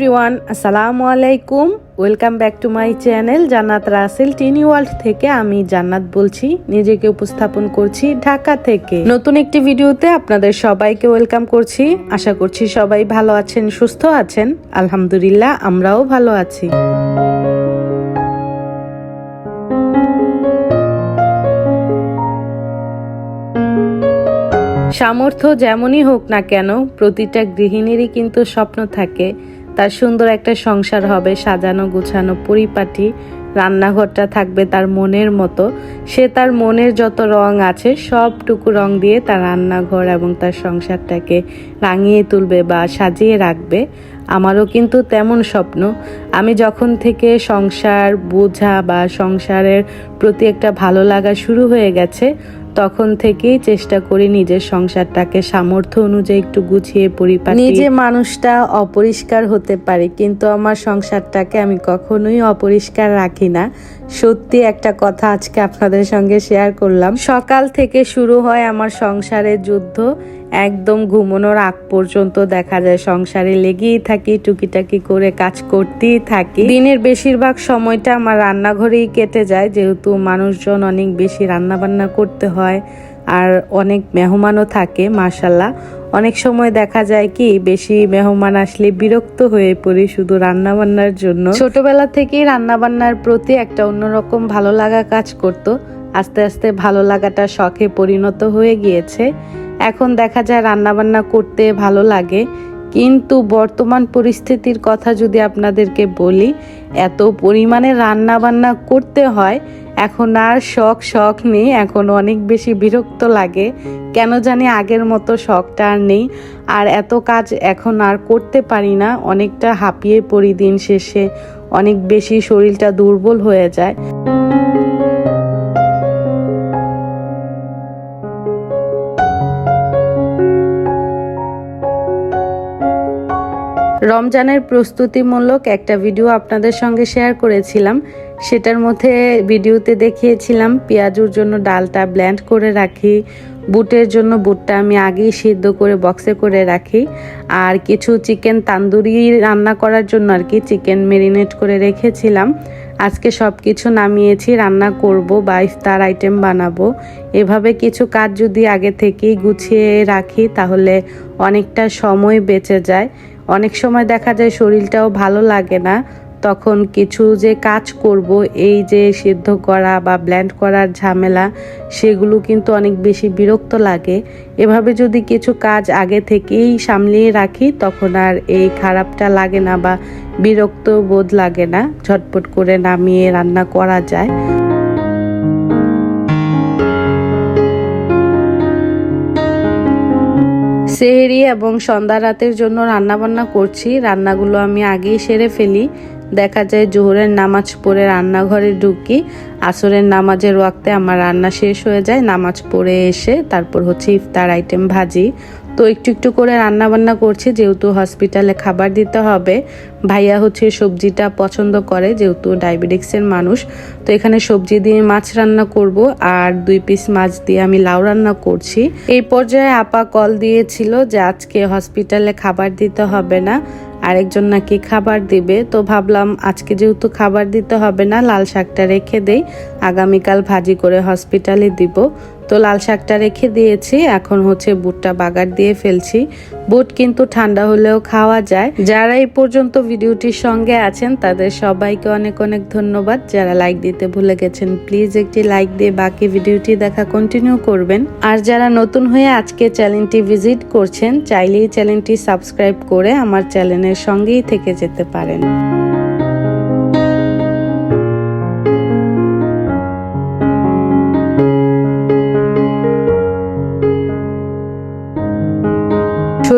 Everyone, আসসালামু আলাইকুম। Welcome back to my channel Jannat Rasel Tini world থেকে আমি জান্নাত বলছি, নিজেকে উপস্থাপন করছি ঢাকা থেকে। নতুন একটি ভিডিওতে আপনাদের সবাইকে ওয়েলকাম করছি। আশা করছি সবাই ভালো আছেন, সুস্থ আছেন। আলহামদুলিল্লাহ, আমরাও ভালো আছি। সামর্থ্য যেমনই হোক না কেন, প্রতিটা গৃহিণীরই কিন্তু স্বপ্ন থাকে তার সুন্দর একটা সংসার হবে, সাজানো গুছানো পরিপাটি, রান্নাঘরটা থাকবে তার মনের মতো। সে তার মনের যত রং আছে, সবটুকু রং দিয়ে তার রান্নাঘর এবং তার সংসারটাকে রাঙিয়ে তুলবে বা সাজিয়ে রাখবে। আমারও কিন্তু তেমন স্বপ্ন। আমি যখন থেকে সংসার বোঝা বা সংসারের প্রতি একটা ভালো লাগা শুরু হয়ে গেছে তখন থেকেই চেষ্টা করি নিজের সংসারটাকে সামর্থ্য অনুযায়ী একটু গুছিয়ে পরিপাটি। নিজে মানুষটা অপরিষ্কার হতে পারে, কিন্তু আমার সংসারটাকে আমি কখনোই অপরিষ্কার রাখি না। সত্যি একটা কথা আজকে আপনাদের সঙ্গে শেয়ার করলাম। সকাল থেকে শুরু হয় আমার সংসারের যুদ্ধ। একদম ঘুমানোর আগ পর্যন্ত দেখা যায় সংসারে লেগেই থাকি, টুকিটাকি করে কাজ করতেই থাকি। দিনের বেশিরভাগ সময়টা আমার রান্নাঘরেই কেটে যায়, যেহেতু মানুষজন অনেক বেশি রান্না বান্না করতে হয় আর অনেক মেহমানও থাকে মার্শাল্লাহ অনেক সময় দেখা যায় কি, বেশি মেহমান আসলে বিরক্ত হয়ে পড়ি শুধু রান্না বান্নার জন্য। ছোটবেলা থেকেই রান্না বান্নার প্রতি একটা অন্যরকম ভালো লাগা কাজ করত। আস্তে আস্তে ভালো লাগাটা শখে পরিণত হয়ে গিয়েছে। এখন দেখা যায় রান্নাবান্না করতে ভালো লাগে। কিন্তু বর্তমান পরিস্থিতির কথা যদি আপনাদেরকে বলি, এত পরিমাণে রান্না বান্না করতে হয়, এখন আর শখ শখ নেই, এখন অনেক বেশি বিরক্ত লাগে। কেন জানি আগের মতো শখটা আর নেই। আর এত কাজ এখন আর করতে পারি না, অনেকটা হাঁপিয়ে পড়ি দিন শেষে, অনেক বেশি শরীরটা দুর্বল হয়ে যায়। রমজানের প্রস্তুতিমূলক একটা ভিডিও আপনাদের সঙ্গে শেয়ার করেছিলাম। সেটার মধ্যে ভিডিওতে দেখিয়েছিলাম, পেঁয়াজুর জন্য ডালটা ব্ল্যান্ড করে রাখি, বুটের জন্য বুটটা আমি আগেই সিদ্ধ করে বক্সে করে রাখি, আর কিছু চিকেন তান্দুরি রান্না করার জন্য আর কি চিকেন মেরিনেট করে রেখেছিলাম। আজকে সব কিছু নামিয়েছি, রান্না করব বা ইফতার আইটেম বানাবো। এভাবে কিছু কাজ যদি আগে থেকেই গুছিয়ে রাখি, তাহলে অনেকটা সময় বেঁচে যায়। অনেক সময় দেখা যায় শরীরটাও ভালো লাগে না। তখন কিছু যে কাজ করব, এই যে সিদ্ধ করা বা ব্ল্যান্ড করার ঝামেলা, সেগুলো কিন্তু অনেক বেশি বিরক্ত লাগে। এভাবে যদি কিছু কাজ আগে থেকেই সামলিয়ে রাখি, তখন আর এই খারাপটা লাগে না বা বিরক্ত বোধ লাগে না। ঝটপট করে নামিয়ে রান্না করা যায়। সেহেরি এবং সন্ধ্যা রাতের জন্য রান্নাবান্না করছি। রান্নাগুলো আমি আগেই সেরে ফেলি। দেখা যায় জোহরের নামাজ পড়ে রান্নাঘরে ঢুকি। আসরের নামাজের ওয়াক্তে আমার রান্না শেষ হয়ে যায়। নামাজ পড়ে এসে তারপর হচ্ছে ইফতার আইটেম ভাজি। তো একটু একটু করে রান্না বান্না করছি, যেহেতু হসপিটালে খাবার দিতে হবে। ভাইয়া হচ্ছে সবজিটা পছন্দ করে, যেহেতু ডায়াবেটিক্সের মানুষ। তো এখানে সবজি দিয়ে মাছ রান্না করব, আর দুই পিস মাছ দিয়ে আমি লাউ রান্না করছি। এই পর্যায়ে আপা কল দিয়েছিল যে আজকে হসপিটালে খাবার দিতে হবে না, আরেকজন নাকি খাবার দিবে। তো ভাবলাম আজকে যেহেতু খাবার দিতে হবে না, লাল শাকটা রেখে দেই, আগামীকাল ভাজি করে হসপিটালে দিব। তো লাল শাকটা রেখে দিয়েছি। এখন হচ্ছে বুটটা বাগার দিয়ে ফেলছি। বুট কিন্তু ঠান্ডা হলেও খাওয়া যায়। যারা এই পর্যন্ত ভিডিওটির সঙ্গে আছেন, তাদের সবাইকে অনেক অনেক ধন্যবাদ। যারা লাইক দিতে ভুলে গেছেন, প্লিজ একটি লাইক দিয়ে বাকি ভিডিওটি দেখা কন্টিনিউ করবেন। আর যারা নতুন হয়ে আজকে চ্যানেলটি ভিজিট করছেন, চাইলেই চ্যানেলটি সাবস্ক্রাইব করে আমার চ্যানেলের সঙ্গেই থেকে যেতে পারেন।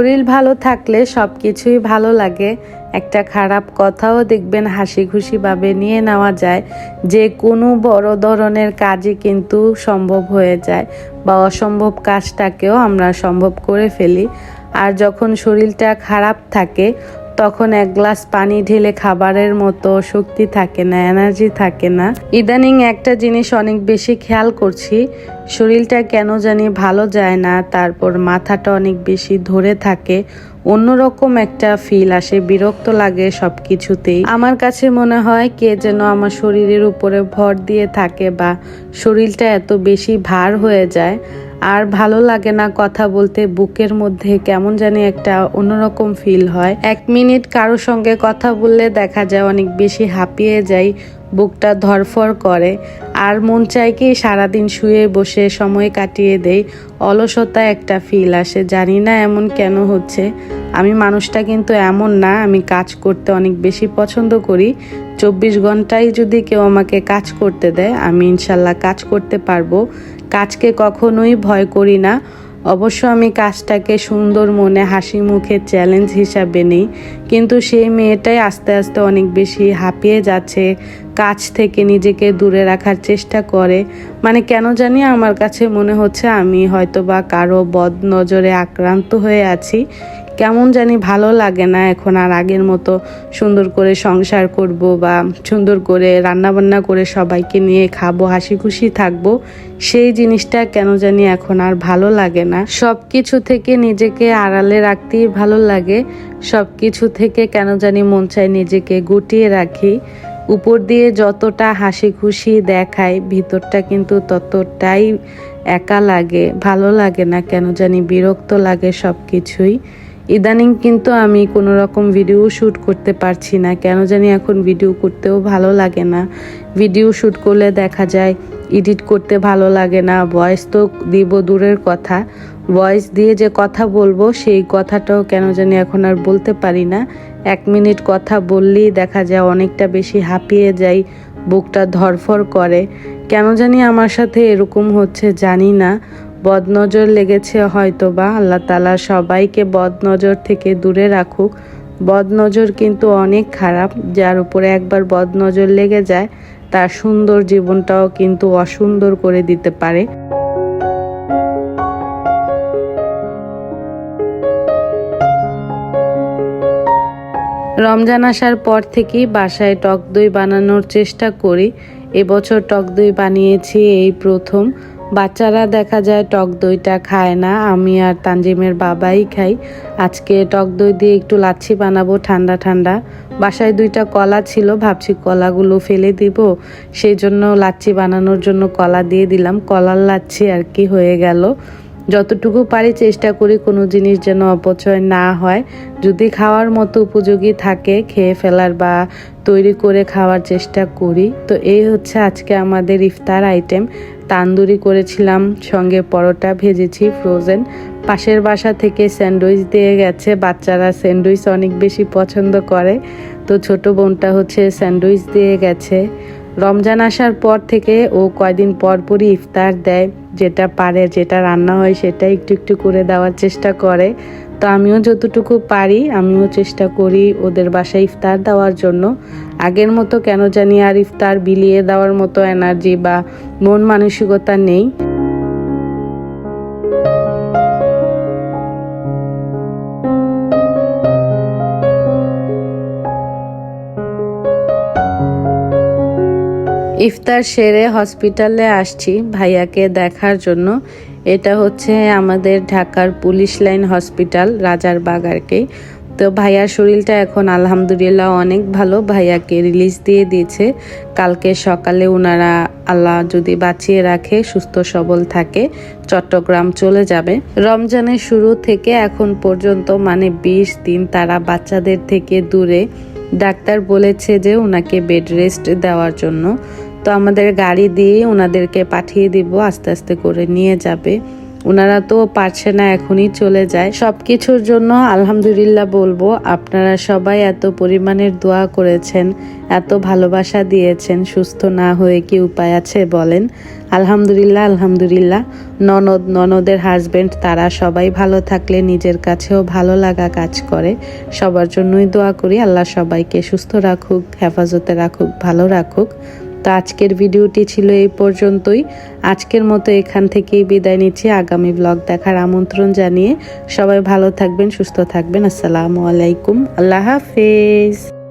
শরীর ভালো থাকলে সব কিছুই ভালো লাগে। একটা খারাপ কথাও দেখবেন হাসি খুশিভাবে নিয়ে নেওয়া যায়। যে কোনো বড় ধরনের কাজই কিন্তু সম্ভব হয়ে যায় বা অসম্ভব কাজটাকেও আমরা সম্ভব করে ফেলি। আর যখন শরীরটা খারাপ থাকে তখন এক গ্লাস পানি ঢেলে খাবারের মতো শক্তি থাকে না এনার্জি থাকে না। ইদানিং একটা জিনিস অনেক বেশি খেয়াল করছি, শরীরটা কেন জানি ভালো যায় না, তারপর মাথাটা অনেক বেশি ধরে থাকে, অন্যরকম একটা ফিল আসে, বিরক্ত লাগে সব কিছুতেই আমার কাছে মনে হয় কে যেন আমার শরীরের উপরে ভর দিয়ে থাকে বা শরীরটা এত বেশি ভার হয়ে যায় আর ভালো লাগে না কথা বলতে, বুকের মধ্যে কেমন জানি একটা অন্যরকম ফিল হয়। এক মিনিট কারোর সঙ্গে কথা বললে দেখা যায় অনেক বেশি হাঁপিয়ে যাই, বুকটা ধরফর করে। আর মন চায় কি সারাদিন শুয়ে বসে সময় কাটিয়ে দেই, অলসতা একটা ফিল আসে। জানি না এমন কেন হচ্ছে। আমি মানুষটা কিন্তু এমন না, আমি কাজ করতে অনেক বেশি পছন্দ করি। চব্বিশ ঘন্টায় যদি কেউ আমাকে কাজ করতে দেয়, আমি ইনশাল্লাহ কাজ করতে পারব। কাজকে কখনোই ভয় করি না। অবশ্য আমি কাজটাকে সুন্দর মনে, হাসি মুখে চ্যালেঞ্জ হিসাবে নিই। কিন্তু সেই মেয়েটাই আস্তে আস্তে অনেক বেশি হাঁপিয়ে যাচ্ছে কাজ থেকে নিজেকে দূরে রাখার চেষ্টা করে। মানে কেন জানি আমার কাছে মনে হচ্ছে আমি হয়তো বা কারও বদ নজরে আক্রান্ত হয়ে আছি। কেমন জানি ভালো লাগে না। এখন আর আগের মতো সুন্দর করে সংসার করব বা সুন্দর করে রান্নাবান্না করে সবাইকে নিয়ে খাব হাসি খুশি থাকব, সেই জিনিসটা কেন জানি এখন আর ভালো লাগে না। সব কিছু থেকে নিজেকে আড়ালে রাখতেই ভালো লাগে। সব কিছু থেকে কেন জানি মন চায় নিজেকে গুটিয়ে রাখি। উপর দিয়ে যতটা হাসি খুশি দেখায় ভিতরটা কিন্তু ততটাই একা লাগে। ভালো লাগে না কেন জানি, বিরক্ত লাগে সব কিছুই ইদানিং কিন্তু আমি কোনো রকম ভিডিও শ্যুট করতে পারছি না। কেন জানি এখন ভিডিও করতেও ভালো লাগে না। ভিডিও শ্যুট করলে দেখা যায় এডিট করতে ভালো লাগে না। ভয়েস তো দিব দূরের কথা। ভয়েস দিয়ে যে কথা বলব, সেই কথাটাও কেন জানি এখন আর বলতে পারি না। এক মিনিট কথা বললেই দেখা যায় অনেকটা বেশি হাঁপিয়ে যাই, বুকটা ধরফর করে। কেন জানি আমার সাথে এরকম হচ্ছে, জানি না। বদনজর লেগেছে হয়তো বা আল্লাহ তালা সবাইকে বদনজর থেকে দূরে রাখুক। বদনজর কিন্তু অনেক খারাপ, যার উপরে একবার বদনজর লেগে যায়, তার সুন্দর জীবনটাও কিন্তু অসুন্দর করে দিতে পারে। রমজান আসার পর থেকেই বাসায় টক দই বানানোর চেষ্টা করি। এবছর টক দই বানিয়েছি এই প্রথম। বাচ্চারা দেখা যায় টক দইটা খায় না। আমি আর তানজিমের বাবাই খাই। আজকে টক দই দিয়ে একটু লাচ্ছি বানাবো ঠান্ডা ঠান্ডা। বাসায় দুইটা কলা ছিল, ভাবছি কলাগুলো ফেলে দিব। সেই জন্য লাচ্ছি বানানোর জন্য কলা দিয়ে দিলাম। কলার লাচ্ছি আর কি হয়ে গেল। যতটুকু পারি চেষ্টা করি কোনো জিনিস যেন অপচয় না হয়। যদি খাওয়ার মতো উপযোগী থাকে, খেয়ে ফেলার বা তৈরি করে খাওয়ার চেষ্টা করি। তো এই হচ্ছে আজকে আমাদের ইফতার আইটেম তান্দুরি করেছিলাম, সঙ্গে পরোটা ভেজেছি ফ্রোজেন পাশের বাসা থেকে স্যান্ডউইচ দিয়ে গেছে, বাচ্চারা স্যান্ডউইচ অনেক বেশি পছন্দ করে। তো ছোট বোনটা হচ্ছে স্যান্ডউইচ দিয়ে গেছে। রমজান আসার পর থেকে ও কয়দিন পরপরই ইফতার দেয়, যেটা পারে, যেটা রান্না হয় সেটা একটু একটু করে দেওয়ার চেষ্টা করে। তো আমিও যতটুকু পারি, আমিও চেষ্টা করি ওদের বাসায় ইফতার দেওয়ার জন্য। আগের মতো কেন জানি আর ইফতার বিলিয়ে দেওয়ার মতো এনার্জি বা মন মানসিকতা নেই। ইফতার সেরে হসপিটালে আসছি ভাইয়াকে দেখার জন্য। এটা হচ্ছে আমাদের ঢাকার পুলিশ লাইন হসপিটাল, রাজার বাগারকে। তো ভাইয়ার শরীরটা এখন আলহামদুলিল্লাহ অনেক ভালো। ভাইয়াকে রিলিজ দিয়ে দিয়েছে। কালকে সকালে ওনারা আল্লাহ যদি বাঁচিয়ে রাখে, সুস্থ সবল থাকে, চট্টগ্রাম চলে যাবে। রমজানের শুরু থেকে এখন পর্যন্ত মানে বিশ দিন তারা বাচ্চাদের থেকে দূরে। ডাক্তার বলেছে যে ওনাকে বেড রেস্ট দেওয়ার জন্য। তো আমাদের গাড়ি দিয়ে ওনাদেরকে পাঠিয়ে দিব, আস্তে আস্তে করে নিয়ে যাবে। ওনারা তো পারছে না, এখনই চলে যায়। সব কিছুর জন্য আলহামদুলিল্লাহ বলব, আপনারা সবাই এত পরিমাণের দোয়া করেছেন, এত ভালোবাসা দিয়েছেন, সুস্থ না হয়ে কি উপায় আছে বলেন? আলহামদুলিল্লাহ আলহামদুলিল্লাহ। ননদ, ননদের হাজবেন্ড তারা সবাই ভালো থাকলে নিজের কাছেও ভালো লাগা কাজ করে। সবার জন্যই দোয়া করি, আল্লাহ সবাইকে সুস্থ রাখুক, হেফাজতে রাখুক, ভালো রাখুক। তো আজকের ভিডিওটি ছিল এই পর্যন্তই। আজকের মতো এখান থেকেই বিদায় নিচ্ছি। আগামী ব্লগ দেখার আমন্ত্রণ জানিয়ে সবাই ভালো থাকবেন, সুস্থ থাকবেন। আসসালামু আলাইকুম। আল্লাহ হাফেজ।